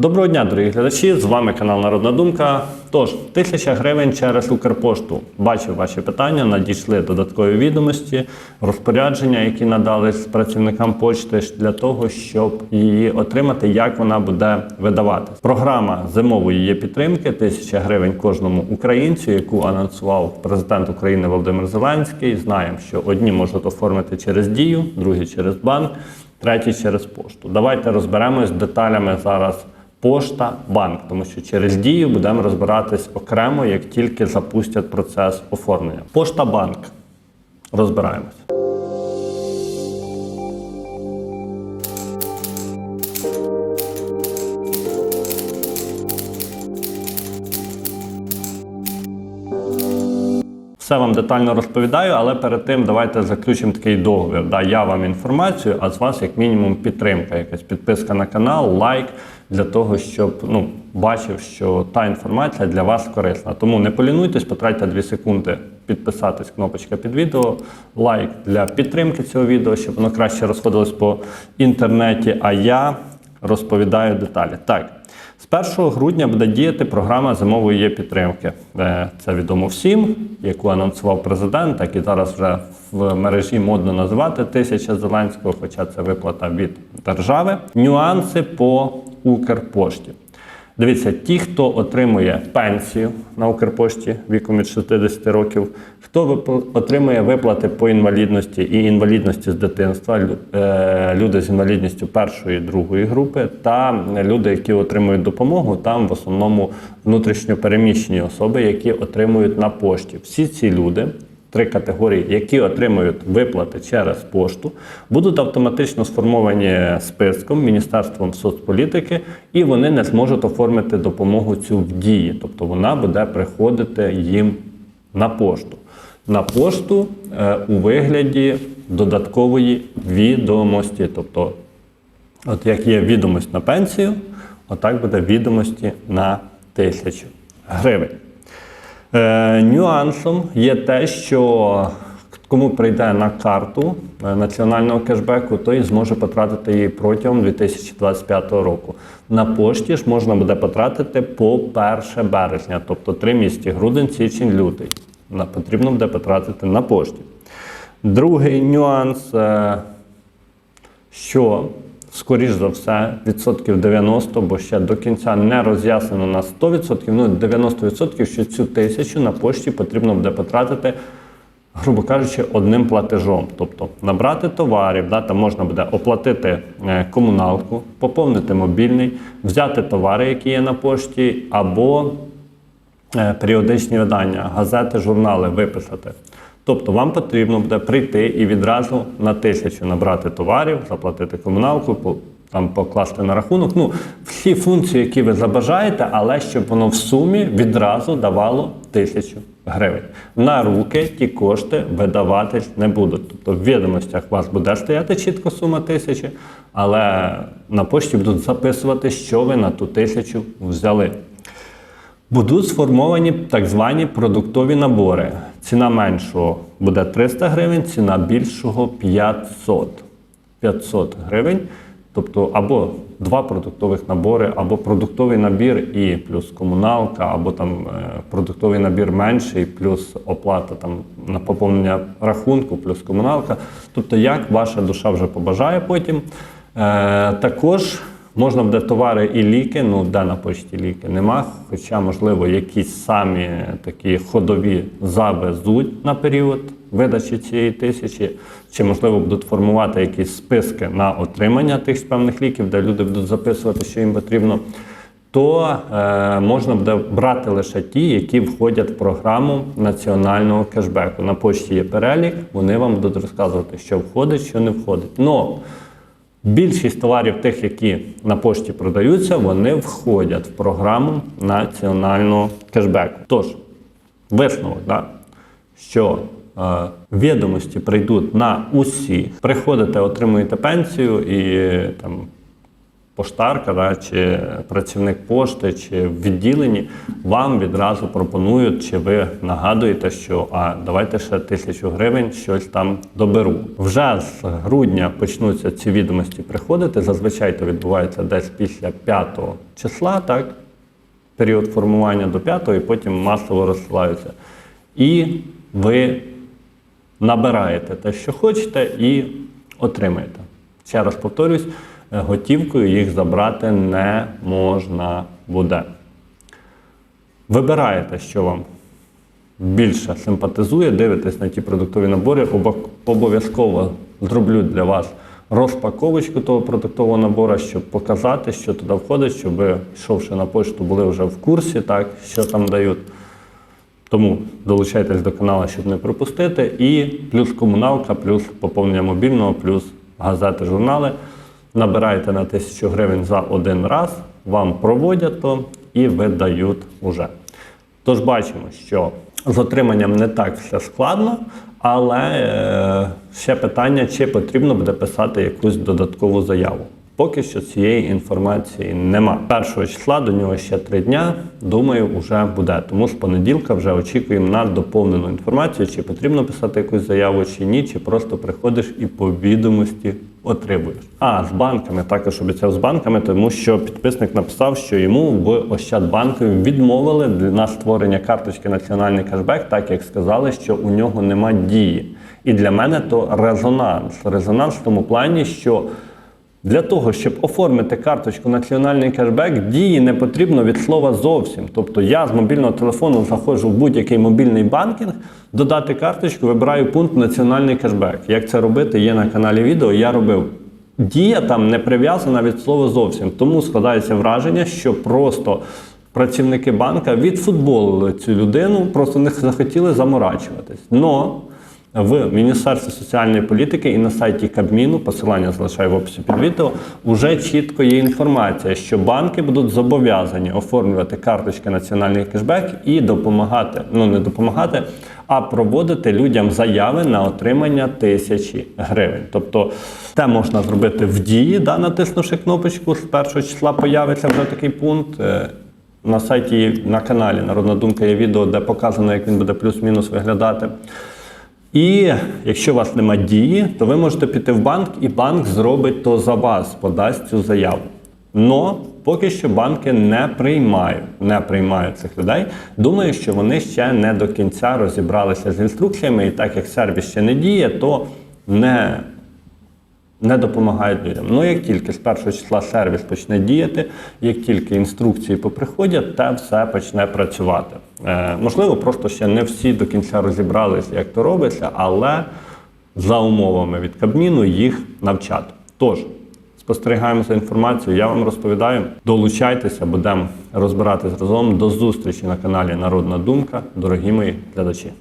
Доброго дня, дорогі глядачі! З вами канал Народна Думка. Тож, тисяча гривень через Укрпошту. Бачив ваші питання, надійшли додаткові відомості, розпорядження, які надали працівникам почти для того, щоб її отримати, як вона буде видавати. Програма зимової є підтримки, тисяча гривень кожному українцю, яку анонсував президент України Володимир Зеленський. Знаємо, що одні можуть оформити через дію, другі через банк, треті через пошту. Давайте розберемось з деталями зараз. Пошта, банк, тому що через дію будемо розбиратись окремо, як тільки запустять процес оформлення. Пошта банк. Розбираємось. Все вам детально розповідаю, але перед тим давайте заключимо такий договір. Да, я вам інформацію, а з вас як мінімум підтримка, якась підписка на канал, лайк для того, щоб ну, бачив, що та інформація для вас корисна. Тому не полінуйтесь, потратьте 2 секунди підписатись, кнопочка під відео, лайк для підтримки цього відео, щоб воно краще розходилось по інтернеті. А я розповідаю деталі. Так. З 1 грудня буде діяти програма зимової є підтримки. Е, Це відомо всім, яку анонсував президент, так і зараз вже в мережі модно називати тисяча Зеленського, хоча це виплата від держави. Нюанси по Укрпошті. Дивіться, ті, хто отримує пенсію на Укрпошті віком від 60 років, хто отримує виплати по інвалідності і інвалідності з дитинства, е, люди з інвалідністю першої другої групи, та люди, які отримують допомогу, там в основному внутрішньопереміщені особи, які отримують на пошті. Всі ці люди. Три категорії, які отримують виплати через пошту, будуть автоматично сформовані списком Міністерством соцполітики, і вони не зможуть оформити допомогу цю в дії. Тобто вона буде приходити їм на пошту. На пошту е, у вигляді додаткової відомості. Тобто, от як є відомість на пенсію, отак буде відомості на тисячу гривень. Е, нюансом є те, що кому прийде на карту е, національного кешбеку, той зможе потратити її протягом 2025 року. На пошті ж можна буде потратити по 1 березня, тобто три місяці грудень, січень, лютий. Потрібно буде потратити на пошті. Другий нюанс, е, що скоріш за все, відсотків 90, бо ще до кінця не роз'яснено на 100%, ну 90%, що цю тисячу на пошті потрібно буде потратити, грубо кажучи, одним платежом. Тобто набрати товарів, да, там можна буде оплатити е, комуналку, поповнити мобільний, взяти товари, які є на пошті, або е, періодичні видання, газети, журнали виписати. Тобто вам потрібно буде прийти і відразу на тисячу набрати товарів, заплатити комуналку, там покласти на рахунок. Ну, всі функції, які ви забажаєте, але щоб воно в сумі відразу давало тисячу гривень. На руки ті кошти видаватись не будуть. Тобто в відомостях у вас буде стояти чітко сума тисячі, але на пошті будуть записувати, що ви на ту тисячу взяли. Будуть сформовані так звані продуктові набори. Ціна меншого буде 300 гривень, ціна більшого 500. 500 гривень. Тобто або два продуктових набори, або продуктовий набір і плюс комуналка, або там е, продуктовий набір менший, плюс оплата там на поповнення рахунку, плюс комуналка. Тобто, як ваша душа вже побажає потім. Е, також Можна буде товари і ліки, ну де на пошті ліки нема. Хоча, можливо, якісь самі такі ходові завезуть на період видачі цієї тисячі, чи можливо будуть формувати якісь списки на отримання тих певних ліків, де люди будуть записувати, що їм потрібно. То е, можна буде брати лише ті, які входять в програму національного кешбеку. На пошті є перелік, вони вам будуть розказувати, що входить, що не входить. Но Більшість товарів, тих, які на пошті продаються, вони входять в програму національного кешбеку. Тож, висновок, да, що е, відомості прийдуть на усі, Приходите, отримуєте пенсію і там поштарка, да, чи працівник пошти, чи в відділенні, вам відразу пропонують, чи ви нагадуєте, що а давайте ще тисячу гривень щось там доберу. Вже з грудня почнуться ці відомості приходити. Зазвичай то відбувається десь після 5 числа, так? період формування до 5 і потім масово розсилаються. І ви набираєте те, що хочете, і отримаєте. Ще раз повторюсь, готівкою їх забрати не можна буде. Вибираєте, що вам більше симпатизує, дивитесь на ті продуктові набори. Обов'язково зроблю для вас розпаковочку того продуктового набору, щоб показати, що туди входить, щоб йшовши на пошту, були вже в курсі, так, що там дають. Тому долучайтесь до каналу, щоб не пропустити. І плюс комуналка, плюс поповнення мобільного, плюс газети, журнали. Набираєте на 1000 гривень за один раз, вам проводять то і видають уже. Тож бачимо, що з отриманням не так все складно, але е, ще питання, чи потрібно буде писати якусь додаткову заяву. Поки що цієї інформації нема. Першого числа до нього ще три дня. Думаю, вже буде. Тому з понеділка вже очікуємо на доповнену інформацію, чи потрібно писати якусь заяву, чи ні, чи просто приходиш і по відомості отримуєш. А з банками також обіцяв з банками, тому що підписник написав, що йому в Ощадбанку відмовили на створення карточки Національний кешбек, так як сказали, що у нього нема дії. І для мене то резонанс. Резонанс в тому плані, що для того, щоб оформити карточку Національний кешбек, дії не потрібно від слова зовсім. Тобто я з мобільного телефону заходжу в будь-який мобільний банкінг, додати карточку, вибираю пункт Національний кешбек. Як це робити, є на каналі відео. Я робив. Дія там не прив'язана від слова зовсім. Тому складається враження, що просто працівники банка відфутболили цю людину, просто не захотіли заморачуватись. Но в Міністерстві соціальної політики і на сайті Кабміну, посилання залишаю в описі під відео, вже чітко є інформація, що банки будуть зобов'язані оформлювати карточки Національний кешбек і допомагати, ну не допомагати, а проводити людям заяви на отримання тисячі гривень. Тобто це можна зробити в дії, да, натиснувши кнопочку, з першого числа появиться вже такий пункт. Е, На сайті на каналі Народна Думка є відео, де показано, як він буде плюс-мінус виглядати. І якщо у вас нема дії, то ви можете піти в банк, і банк зробить то за вас, подасть цю заяву. Но поки що банки не приймають, не приймають цих людей. Думаю, що вони ще не до кінця розібралися з інструкціями, і так як сервіс ще не діє, то не не допомагають людям. Ну, як тільки з першого числа сервіс почне діяти, як тільки інструкції поприходять, те все почне працювати. Е, можливо, просто ще не всі до кінця розібралися, як то робиться, але за умовами від Кабміну їх навчати. Тож, спостерігаємо за інформацією, я вам розповідаю. Долучайтеся, будемо розбиратись разом. До зустрічі на каналі Народна Думка, дорогі мої глядачі.